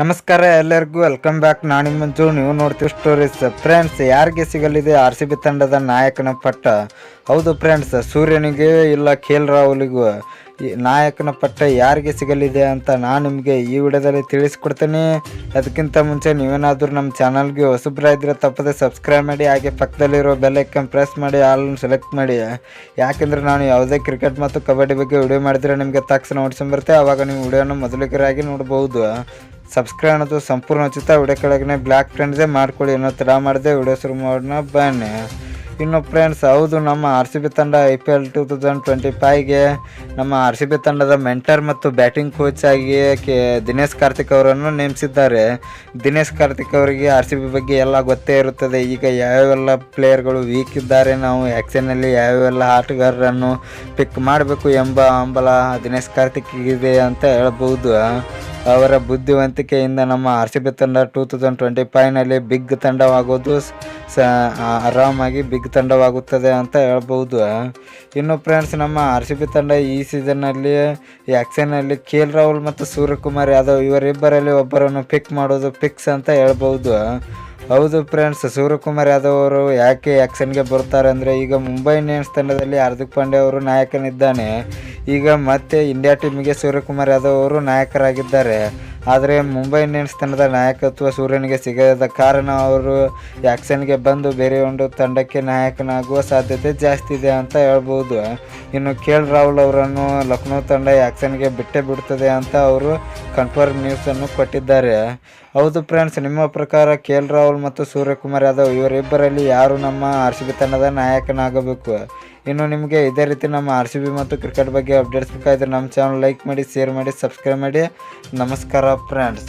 ನಮಸ್ಕಾರ ಎಲ್ಲರಿಗೂ welcome back ನಾನು ಮಂಜು. ನೀವು ನೋಡ್ತೀವಿ ಸ್ಟೋರೀಸ್ ಫ್ರೆಂಡ್ಸ್ ಯಾರಿಗೆ ಸಿಗಲಿದೆ ಆರ್ ಸಿ ಬಿ ತಂಡದ ನಾಯಕನ ಪಟ್ಟ? ಹೌದು ಫ್ರೆಂಡ್ಸ್ ಸೂರ್ಯನಿಗೆ ಇಲ್ಲ ಖೇಲ್ ರಾಹುಲಿಗೂ. ನಾಯಕನ ಪಟ್ಟ ಯಾರಿಗೆ ಸಿಗಲಿದೆ ಅಂತ ನಾನು ನಿಮಗೆ ಈ ವಿಡಿಯೋದಲ್ಲಿ ತಿಳಿಸ್ಕೊಡ್ತೀನಿ. ಅದಕ್ಕಿಂತ ಮುಂಚೆ ನೀವೇನಾದರೂ ನಮ್ಮ ಚಾನಲ್ಗೆ ಹೊಸಬ್ರಾಗಿದ್ದರೆ ತಪ್ಪದೆ ಸಬ್ಸ್ಕ್ರೈಬ್ ಮಾಡಿ, ಹಾಗೆ ಪಕ್ಕದಲ್ಲಿರೋ ಬೆಲ್ ಐಕನ್ ಪ್ರೆಸ್ ಮಾಡಿ ಆಲನ್ನು ಸೆಲೆಕ್ಟ್ ಮಾಡಿ. ಯಾಕೆಂದರೆ ನಾನು ಯಾವುದೇ ಕ್ರಿಕೆಟ್ ಮತ್ತು ಕಬಡ್ಡಿ ಬಗ್ಗೆ ವಿಡಿಯೋ ಮಾಡಿದರೆ ನಿಮಗೆ ತಕ್ಷಣ ಓಡಿಸ್ಬರುತ್ತೆ ಆವಾಗ ನೀವು ವಿಡಿಯೋನ ಮೊದಲಿಗರಾಗಿ ನೋಡ್ಬೋದು ಸಬ್ಸ್ಕ್ರೈಬ್ ಅನ್ನೋದು ಸಂಪೂರ್ಣ ಉಚಿತ. ವಿಡಿಯೋ ಕೆಳಗೆ ಬ್ಲ್ಯಾಕ್ ಫ್ರೆಂಡ್ಸೇ ಮಾಡ್ಕೊಳ್ಳಿ ಅನ್ನೋ ಥರ ಮಾಡಿದೆ. ವಿಡಿಯೋ ಶುರು ಮಾಡೋಣ ಬನ್ನಿ. ಇನ್ನು ಫ್ರೆಂಡ್ಸ್ ಹೌದು, ನಮ್ಮ ಆರ್ ಸಿ ಬಿ ತಂಡ I P L two thousand twenty ಫೈವ್ಗೆ ನಮ್ಮ ಆರ್ ಸಿ ಬಿ ತಂಡದ ಮೆಂಟರ್ ಮತ್ತು ಬ್ಯಾಟಿಂಗ್ ಕೋಚ್ ಆಗಿ ಕೆ ದಿನೇಶ್ ಕಾರ್ತಿಕ್ ಅವರನ್ನು ನೇಮಿಸಿದ್ದಾರೆ. ದಿನೇಶ್ ಕಾರ್ತಿಕ್ ಅವರಿಗೆ ಆರ್ ಸಿ ಬಿ ಬಗ್ಗೆ ಎಲ್ಲ ಗೊತ್ತೇ ಇರುತ್ತದೆ. ಈಗ ಯಾವ್ಯಾವೆಲ್ಲ ಪ್ಲೇಯರ್ಗಳು ವೀಕ್ ಇದ್ದಾರೆ, ನಾವು ಆ್ಯಕ್ಷನಲ್ಲಿ ಯಾವ್ಯಾವೆಲ್ಲ ಆಟಗಾರರನ್ನು ಪಿಕ್ ಮಾಡಬೇಕು ಎಂಬ ಹಂಬಲ ದಿನೇಶ್ ಕಾರ್ತಿಕ್ ಇದೆ ಅಂತ ಹೇಳ್ಬೋದು ಅವರ ಬುದ್ಧಿವಂತಿಕೆಯಿಂದ ನಮ್ಮ ಆರ್ ಸಿ ಬಿ ತಂಡ ಟೂ ತೌಸಂಡ್ ಟ್ವೆಂಟಿ ಫೈವ್ನಲ್ಲಿ ಬಿಗ್ ತಂಡವಾಗೋದು ಸ- ಆರಾಮಾಗಿ ಬಿಗ್ ತಂಡವಾಗುತ್ತದೆ ಅಂತ ಹೇಳ್ಬೋದು. ಇನ್ನು ಫ್ರೆಂಡ್ಸ್ ನಮ್ಮ ಆರ್ ಸಿ ಬಿ ತಂಡ ಈ ಸೀಸನ್ನಲ್ಲಿ ಈ ಆ್ಯಕ್ಷನಲ್ಲಿ ಕೆ ಎಲ್ ರಾಹುಲ್ ಮತ್ತು ಸೂರ್ಯಕುಮಾರ್ ಯಾದವ್ ಇವರಿಬ್ಬರಲ್ಲಿ ಒಬ್ಬರನ್ನು ಪಿಕ್ ಮಾಡೋದು ಪಿಕ್ಸ್ ಅಂತ ಹೇಳ್ಬೋದು. ಹೌದು ಫ್ರೆಂಡ್ಸ್ ಸೂರ್ಯಕುಮಾರ್ ಯಾದವ್ ಅವರು ಯಾಕೆ ಆ್ಯಕ್ಷನ್ಗೆ ಬರ್ತಾರೆ ಅಂದರೆ ಈಗ ಮುಂಬೈ ಇಂಡಿಯನ್ಸ್ ತಂಡದಲ್ಲಿ ಹಾರ್ದಿಕ್ ಪಾಂಡೆ ಅವರು ನಾಯಕನಿದ್ದಾನೆ. ಈಗ ಮತ್ತೆ ಇಂಡಿಯಾ ಟೀಮ್ಗೆ ಸೂರ್ಯಕುಮಾರ್ ಯಾದವ್ ಅವರು ನಾಯಕರಾಗಿದ್ದಾರೆ. ಆದರೆ ಮುಂಬೈ ಇಂಡಿಯನ್ಸ್ ತಂಡದ ನಾಯಕತ್ವ ಸೂರ್ಯನಿಗೆ ಸಿಗದ ಕಾರಣ ಅವರು ಆ್ಯಕ್ಷನ್ಗೆ ಬಂದು ಬೇರೆ ಒಂದು ತಂಡಕ್ಕೆ ನಾಯಕನಾಗುವ ಸಾಧ್ಯತೆ ಜಾಸ್ತಿ ಇದೆ ಅಂತ ಹೇಳ್ಬೋದು. ಇನ್ನು ಕೆ ಎಲ್ ರಾಹುಲ್ ಅವರನ್ನು ಲಕ್ನೋ ತಂಡ ಆ್ಯಕ್ಷನ್ಗೆ ಬಿಟ್ಟೇ ಬಿಡ್ತದೆ ಅಂತ ಅವರು ಕನ್ಫರ್ಮ್ ನ್ಯೂಸನ್ನು ಕೊಟ್ಟಿದ್ದಾರೆ. ಹೌದು ಫ್ರೆಂಡ್ಸ್ ನಿಮ್ಮ ಪ್ರಕಾರ ಕೆ ಎಲ್ ರಾಹುಲ್ ಮತ್ತು ಸೂರ್ಯಕುಮಾರ್ ಯಾದವ್ ಇವರಿಬ್ಬರಲ್ಲಿ ಯಾರು ನಮ್ಮ ಆರ್ ಸಿ ಬಿ ತಂಡದ ನಾಯಕನಾಗಬೇಕು? ಇನ್ನು ನಿಮಗೆ ಇದೇ ರೀತಿ ನಮ್ಮ ಆರ್ ಸಿ ಬಿ ಮತ್ತು ಕ್ರಿಕೆಟ್ ಬಗ್ಗೆ ಅಪ್ಡೇಟ್ಸ್ ಬೇಕಾದರೆ ನಮ್ಮ ಚಾನಲ್ ಲೈಕ್ ಮಾಡಿ ಶೇರ್ ಮಾಡಿ ಸಬ್ಸ್ಕ್ರೈಬ್ ಮಾಡಿ. ನಮಸ್ಕಾರ ಫ್ರೆಂಡ್ಸ್